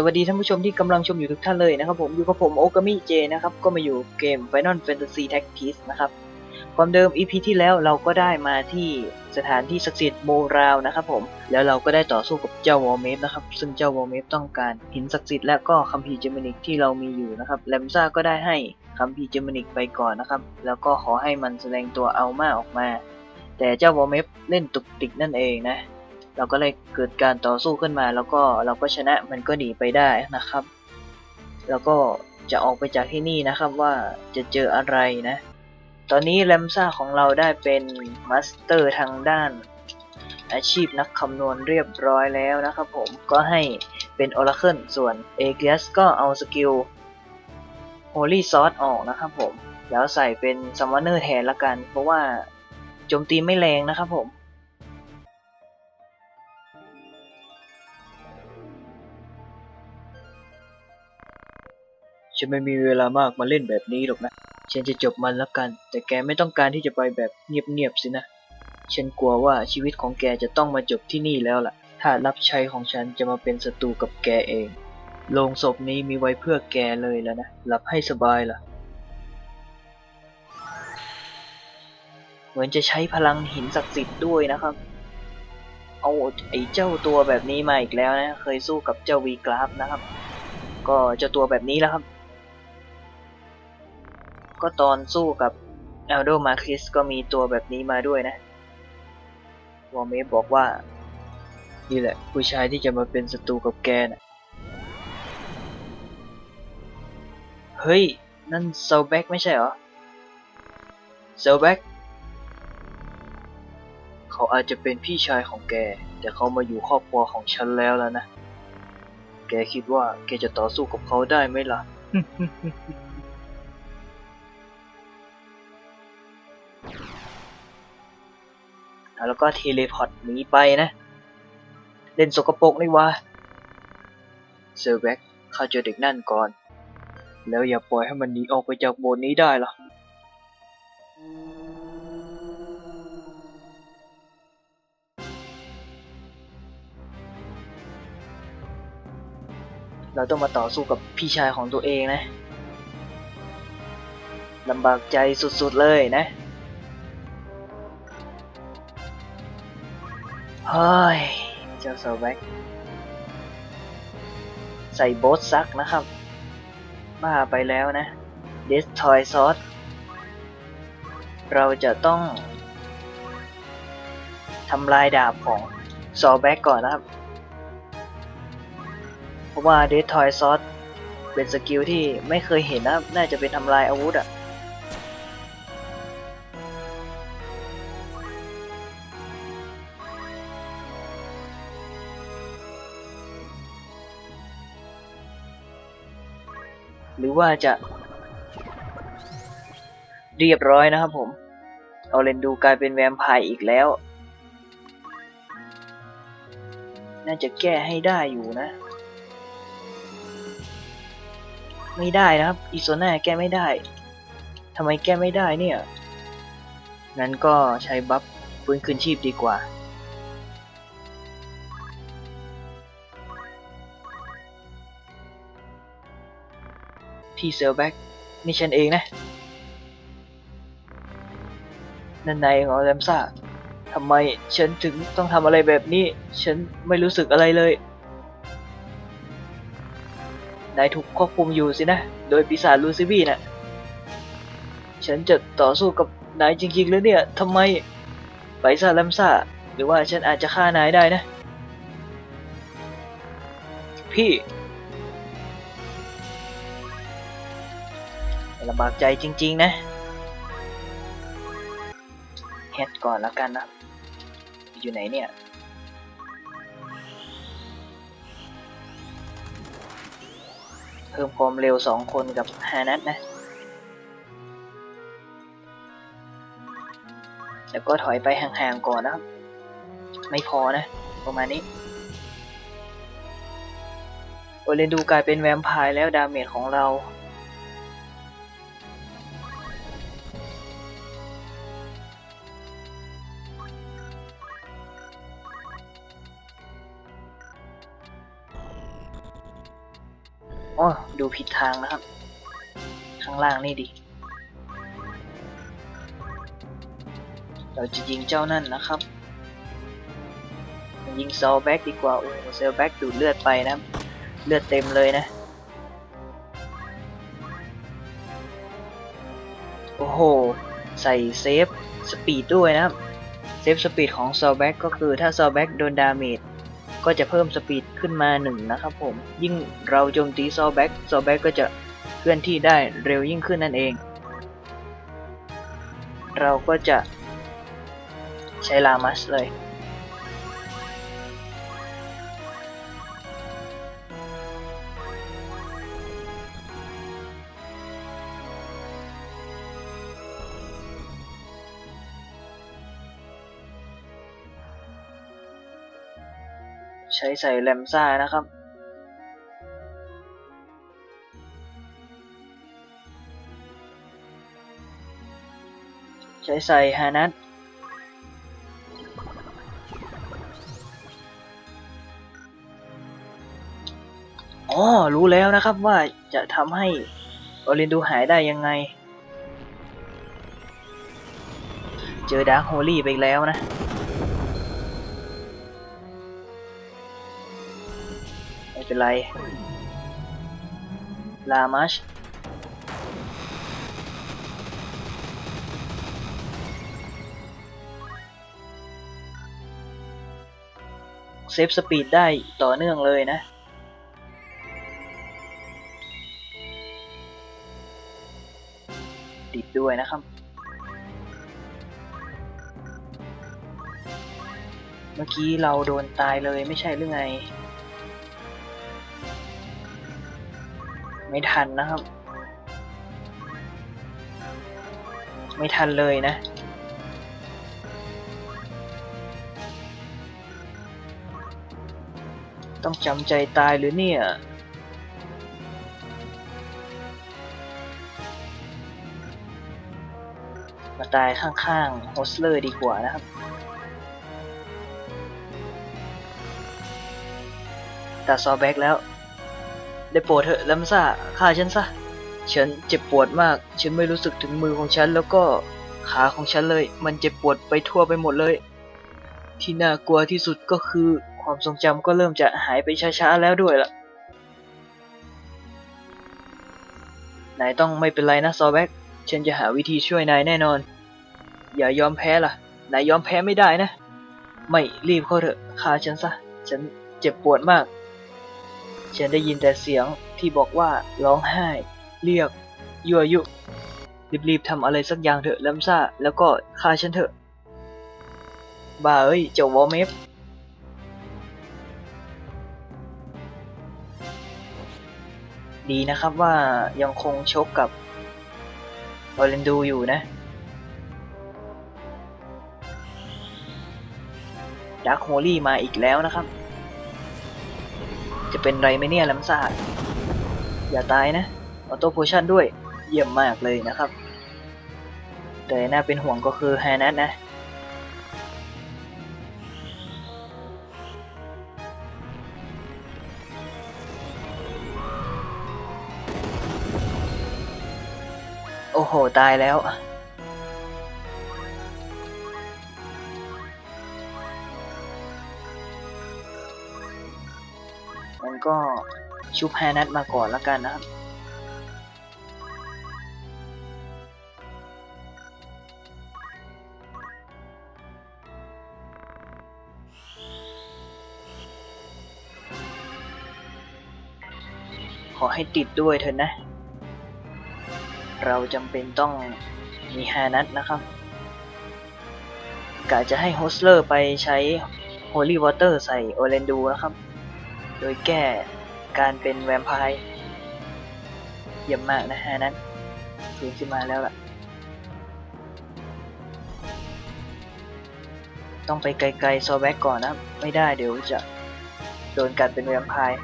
สวัสดีท่านผู้ชมที่กำลังชมอยู่ทุกท่านเลยนะครับผมอยู่กับผมโอกามิเจนะครับก็มาอยู่เกม Final Fantasy Tactics นะครับความเดิม EP ที่แล้วเราก็ได้มาที่สถานที่ศักดิ์สิทธิ์โมราวนะครับผมแล้วเราก็ได้ต่อสู้กับเจ้าวอลเมฟนะครับซึ่งเจ้าวอลเมฟต้องการหินศักดิ์สิทธิ์และก็คัมภีร์เจมินิกที่เรามีอยู่นะครับแลมซ่าก็ได้ให้คัมภีร์เจมินิกไปก่อนนะครับแล้วก็ขอให้มันแสดงตัวอัลมาออกมา แต่เจ้าวอลเมฟเล่นตุกติกนั่นเองนะ เราก็เลยเกิดการต่อสู้ขึ้นมา แล้วก็เราก็ชนะมันก็หนีไปได้นะครับ แล้วก็จะออกไปจากที่นี่นะครับว่าจะเจออะไรนะ ตอนนี้แรมซ่าของเราได้เป็นมาสเตอร์ทางด้านอาชีพนักคำนวณเรียบร้อยแล้วนะครับผมก็ให้เป็นออร์เคิลส่วนเอเกียสก็เอาสกิล Holy s w o r d ออกนะครับผม แล้วใส่เป็นซัมมอนเนอร์แทนละกัน เพราะว่าโจมตีไม่แรงนะครับผม ฉันไม่มีเวลามากมาเล่นแบบนี้หรอกนะ ฉันจะจบมันแล้วกัน แต่แกไม่ต้องการที่จะไปแบบเงียบๆสินะ ฉันกลัวว่าชีวิตของแกจะต้องมาจบที่นี่แล้วล่ะ ถ้ารับใช้ของฉันจะมาเป็นศัตรูกับแกเอง โลงศพนี้มีไว้เพื่อแกเลยแล้วนะ หลับให้สบายล่ะ เหมือนจะใช้พลังหินศักดิ์สิทธิ์ด้วยนะครับ เอาไอ้เจ้าตัวแบบนี้มาอีกแล้วนะ เคยสู้กับเจ้าวีกราฟนะครับ ก็เจ้าตัวแบบนี้แล้วครับ ก็ตอนสู้กับ a l d o m a r q u i s ก็มีตัวแบบนี้มาด้วยนะวอร์เมฟบอกว่า นี่แหละ ผู้ชายที่จะมาเป็นศัตรูกับแกนะ่ะเฮ้ย นั่นเซลแบ็กไม่ใช่เหรอเซลแบ็กเขาอาจจะเป็นพี่ชายของแก แต่เขามาอยู่ครอบครัวของฉันแล้วแล้วนะ แกคิดว่าแกจะต่อสู้กับเขาได้ไหมล่ะ แล้วก็เทเลพอร์ตหนีไปนะ เล่นสกปรกนี่วะเซอร์แบ็กเข้าเจอเด็กนั่นก่อน แล้วอย่าปล่อยให้มันหนีออกไปจากโบสถ์นี้ได้หรอเราต้องมาต่อสู้กับพี่ชายของตัวเองนะลำบากใจสุดๆเลยนะ เฮ้ย เจ้าโซแบ็กใส่โบสซักนะครับ บ้าไปแล้วนะเดสทอยซอสเราจะต้องทำลายดาบของซอแบ็กก่อนนะครับ เพราะว่าเดสทอยซอสเป็นสกิลที่ไม่เคยเห็นนะครับ น่าจะเป็นทำลายอาวุธอะ หรือว่าจะเรียบร้อยนะครับผม เอาเลนดูกลายเป็นแวมไพร์อีกแล้ว น่าจะแก้ให้ได้อยู่นะ ไม่ได้นะครับ อีโซน่าแก้ไม่ได้ทำไมแก้ไม่ได้เนี่ย งั้นก็ใช้บัฟฟื้นคืนชีพดีกว่า พี่เซลแบ็กนี่ฉันเองนะนั่นนายของแรมซ่าทำไมฉันถึงต้องทำอะไรแบบนี้ ฉันไม่รู้สึกอะไรเลย นายถูกควบคุมอยู่สินะ โดยปีศาจลูซิบี้น่ะ ฉันจะต่อสู้กับนายจริงๆแล้วเนี่ยทำไม ไปซาแรมซ่า หรือว่าฉันอาจจะฆ่านายได้นะ พี่ ลำบากใจจริง ๆ นะเฮ็ดก่อนแล้วกันนะ อยู่ไหนเนี่ย เพิ่มความเร็วสองคนกับฮานัทนะ แล้วก็ถอยไปห่าง ๆ ก่อนนะครับไม่พอนะ ประมาณนี้โอเลนดูกลายเป็นแวมไพร์แล้วดาเมจของเรา อ๋อดูผิดทางนะครับ ข้างล่างนี่ดิ เราจะยิงเจ้านั่นนะครับยิงเซลแบ็กดีกว่า โอ้เซลแบ็กดูดเลือดไปนะ เลือดเต็มเลยนะ โอ้โห ใส่เซฟสปีดด้วยนะครับ เซฟสปีดของเซลแบ็กก็คือถ้าเซลแบ็กโดนดาเมจ ก็จะเพิ่มสปีดขึ้นมาหนึ่งนะครับผม ยิ่งเราโจมตีเซลแบ็กเซลแบ็กก็จะเคลื่อนที่ได้เร็วยิ่งขึ้นนั่นเอง เราก็จะใช้ลามัสเลย ช้ใส่แรมซ่านะครับ ใช้ใส่ฮานัทอ๋อ รู้แล้วนะครับว่าจะทำให้โอรินดูหายได้ยังไง เจอดาร์คโฮลี่ไปแล้วนะ เป็นไร ลามัชเซฟสปีดได้ต่อเนื่องเลยนะ ติดด้วยนะครับ เมื่อกี้เราโดนตายเลยไม่ใช่หรือไง ไม่ทันนะครับ ไม่ทันเลยนะ ต้องจำใจตายหรือเนี่ยมาตายข้างๆโฮสเลอร์ดีกว่านะครับ แต่ซอแบ็กแล้ว ได้โปรดเถอะลัมซ่าฆ่าฉันซะ ฉันเจ็บปวดมาก ฉันไม่รู้สึกถึงมือของฉันแล้วก็ขาของฉันเลย มันเจ็บปวดไปทั่วไปหมดเลย ที่น่ากลัวที่สุดก็คือความทรงจำก็เริ่มจะหายไปช้าๆแล้วด้วยล่ะ นายต้องไม่เป็นไรนะซอแบ็กฉันจะหาวิธีช่วยนายแน่นอน อย่ายอมแพ้ล่ะ นายยอมแพ้ไม่ได้นะ ไม่รีบเข้าเถอะฆ่าฉันซะ ฉันเจ็บปวดมาก ฉันได้ยินแต่เสียงที่บอกว่าร้องไห้ เรียกยั่วยุ รีบๆทำอะไรสักอย่างเถอะลัมซ่า แล้วก็ฆ่าฉันเถอะ บ้าเอ้ย เจ้าวอลเมฟดีนะครับว่ายังคงชกกับออเรนดูอยู่นะดาร์คโฮลี่มาอีกแล้วนะครับ จะเป็นไรไหมเนี่ยลัมซ่าอย่าตายนะออโต้โพชั่นด้วยเยี่ยมมากเลยนะครับ แต่น่าเป็นห่วงก็คือแฮนัทนะ โอ้โห ตายแล้ว มันก็ชุบแฮนัทมาก่อนแล้วกันนะครับขอให้ติดด้วยเถอะนะ เราจำเป็นต้องมีฮานัทนะครับกะจะให้โฮสเลอร์ไปใช้ Holy Water ใส่โอเรนดูนะครับ โดยแก้การเป็นแวมไพร์เยี่ยมมากนะฮะนั้นฟื้นขึ้นมาแล้วล่ะ ต้องไปไกลๆโซแบ็กก่อนนะ ไม่ได้เดี๋ยวจะโดนกัดเป็นแวมไพร์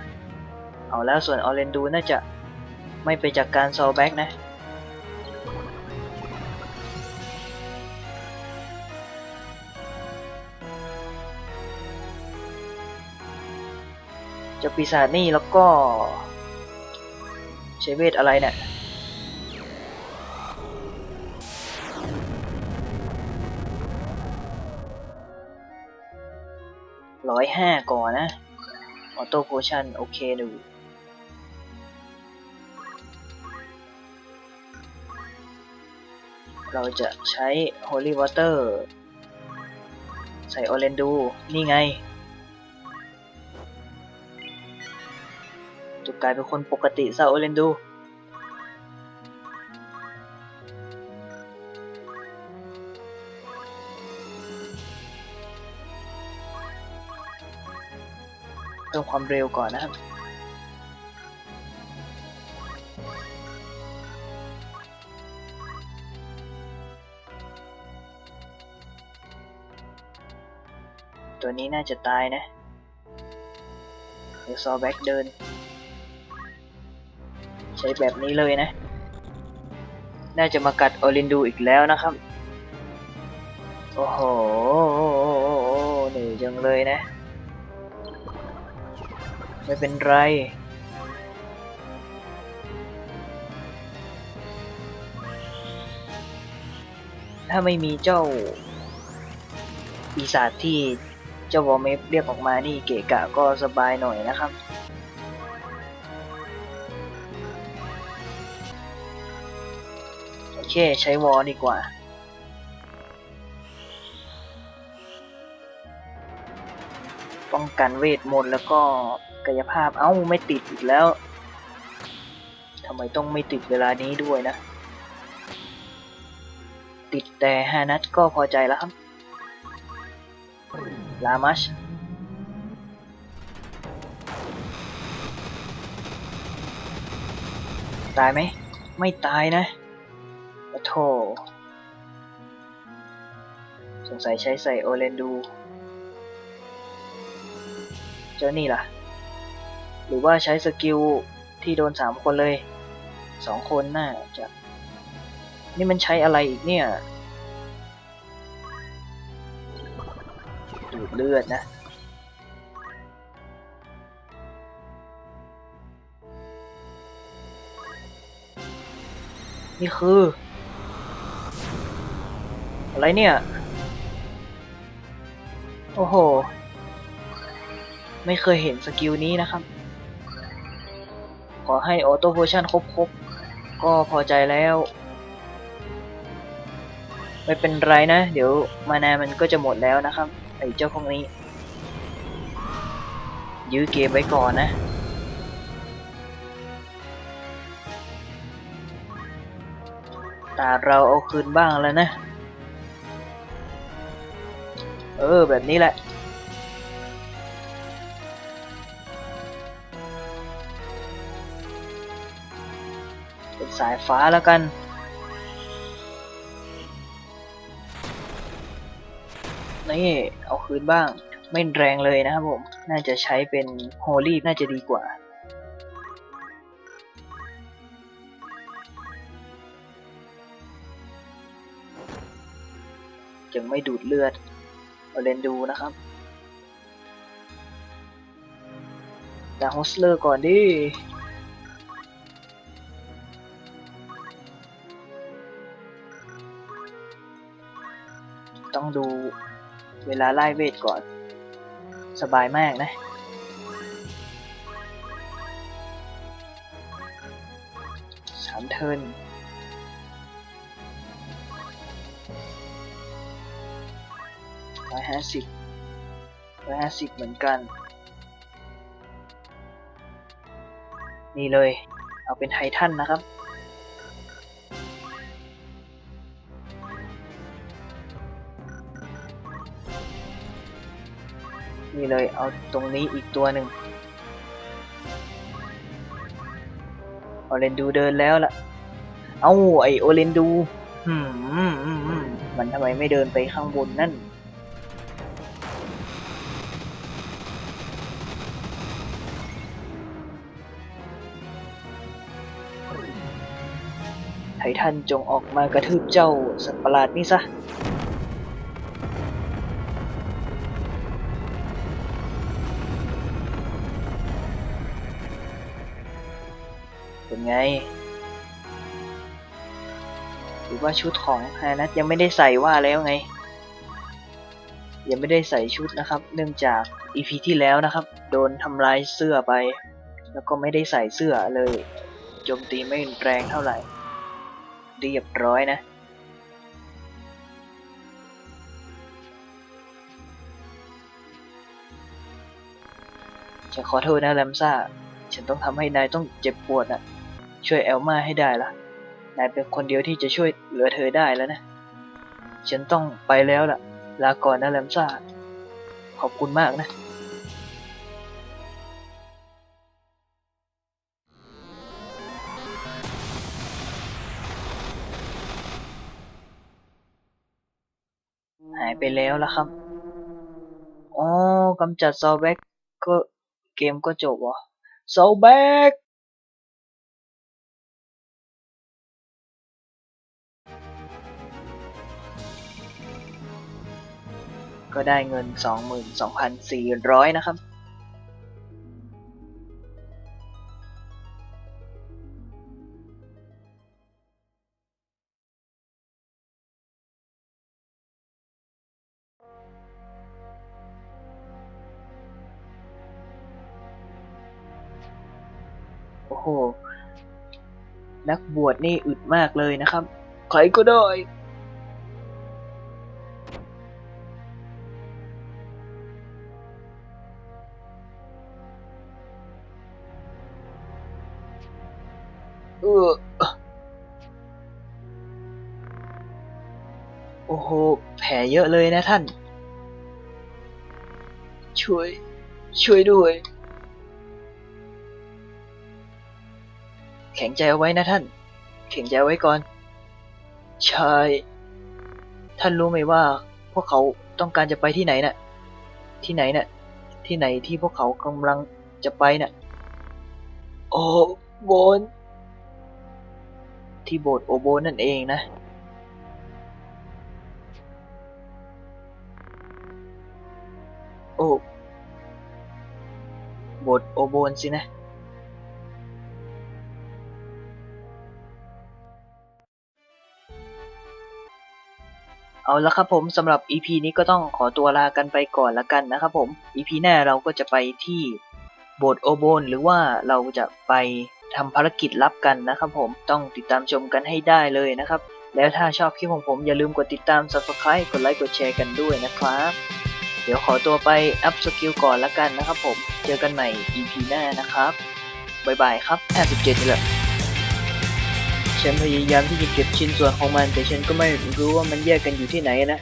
เอาแล้วส่วนออเรนดูน่าจะไม่ไปจากการโซแบ็กนะ จ้าปีศาจนี่แล้วก็ใช้เวทอะไรเนี่ยร้อยห้าก่อนนะ ออโต้โพชั่น โอเคดูเราจะใช้ Holy Water ใส่โอเรนดู นี่ไง กลายเป็นคนปกติซะโอเรนดูเพิ่มความเร็วก่อนนะครับตัวนี้น่าจะตายนะเดี๋ยวซอแบ็กเดิน ช้แบบนี้เลยนะ น่าจะมากัดโอรินดูอีกแล้วนะครับ โอ้โหเหนื่อยจังเลยนะ ไม่เป็นไรถ้าไม่มีเจ้าปีศาจที่เจ้าวอลเมฟเรียกออกมานี่เกะกะก็สบายหน่อยนะครับ เคใช้วอลดีกว่า ป้องกันเวทมนต์แล้วก็กายภาพเอ้าไม่ติดอีกแล้วทำไมต้องไม่ติดเวลานี้ด้วยนะ ติดแต่ฮานัทก็พอใจแล้วครับ ลามัชตายไหม ไม่ตายนะ โอ้โถสงสัยใช้ใส่โอเรนดู เจ้านี่ล่ะ หรือว่าใช้สกิลที่โดนสามคนเลย สองคนน่าจะ นี่มันใช้อะไรอีกเนี่ย ดูดเลือดนะนี่คือ อะไรเนี่ย โอ้โห ไม่เคยเห็นสกิลนี้นะครับ ขอให้ออโต้โพชั่นครบๆ ก็พอใจแล้ว ไม่เป็นไรนะ เดี๋ยวมานามันก็จะหมดแล้วนะครับ ไอ้เจ้าพวกนี้ ยื้อเกมไว้ก่อนนะตาเราเอาคืนบ้างแล้วนะ เออ แบบนี้แหละ เป็นสายฟ้าแล้วกัน นี่เอาคืนบ้าง ไม่แรงเลยนะครับผม น่าจะใช้เป็นโฮลี่น่าจะดีกว่าจึงไม่ดูดเลือด เอาเลนดูนะครับแต่โฮสเลอร์ก่อนดิต้องดูเวลาไล่เวทก่อน สบายมากนะ สามเทิร์น ร้อยห้าสิบร้อยห้าสิบเหมือนกัน นี่เลย เอาเป็นไททันนะครับ นี่เลยเอาตรงนี้อีกตัวหนึ่งโอเรนดูเดินแล้วล่ะ เอาไอโอเรนดู หืมมันทำไมไม่เดินไปข้างบนนั่น ไททันจงออกมากระทืบเจ้าสัตว์ประหลาดนี่ซะเป็นไงหรือว่าชุดของฮานัทยังไม่ได้ใส่ว่าแล้วไง ยังไม่ได้ใส่ชุดนะครับ เนื่องจาก EP ที่แล้วนะครับ โดนทำลายเสื้อไป แล้วก็ไม่ได้ใส่เสื้อเลยโจมตีไม่แรงเท่าไหร่ เรียบร้อยนะ ฉันขอโทษนะแลมซ่า ฉันต้องทำให้นายต้องเจ็บปวดนะช่วยแอลมาให้ได้ละนายเป็นคนเดียวที่จะช่วยเหลือเธอได้แล้วนะ ฉันต้องไปแล้วล่ะ ลาก่อนนะแลมซ่า ขอบคุณมากนะายไปแล้วล่ะครับ อ๋อกำจัดซอแบ็กก็เกมก็จบเหรอซอแบ็กก็ได้เงิน 22,400 นะครับ อ้โห นักบวชนี่อึดมากเลยนะครับ ใครก็ได้เออโอ้โห แผลเยอะเลยนะท่าน ช่วย ช่วยด้วย แข็งใจเอาไว้นะท่าน แข็งใจเอาไว้ก่อน ใช่ ท่านรู้ไหมว่า พวกเขาต้องการจะไปที่ไหนน่ะ ที่ไหนน่ะ ที่ไหนที่พวกเขากำลังจะไปน่ะ โอ้โบน ที่โบสถ์โอโบนนั่นเองนะ โอ้โบสถ์โอโบนสินะ เอาละครับผมสำหรับ EP นี้ก็ต้องขอตัวลากันไปก่อนละกันนะครับผม EP หน้าเราก็จะไปที่โบสถ์โอโบนหรือว่าเราจะไปทำภารกิจลับกันนะครับผมต้องติดตามชมกันให้ได้เลยนะครับ แล้วถ้าชอบคลิปของผมอย่าลืมกดติดตาม subscribe กดไลค์กดแชร์กันด้วยนะครับ เดี๋ยวขอตัวไปอัพสกิลก่อนละกันนะครับผมเจอกันใหม่ EP หน้านะครับบ๊ายบายครับ57นี่แหละ ฉันพยายามที่จะเก็บชิ้นส่วนของมัน แต่ฉันก็ไม่รู้ว่ามันแยกกันอยู่ที่ไหนนะ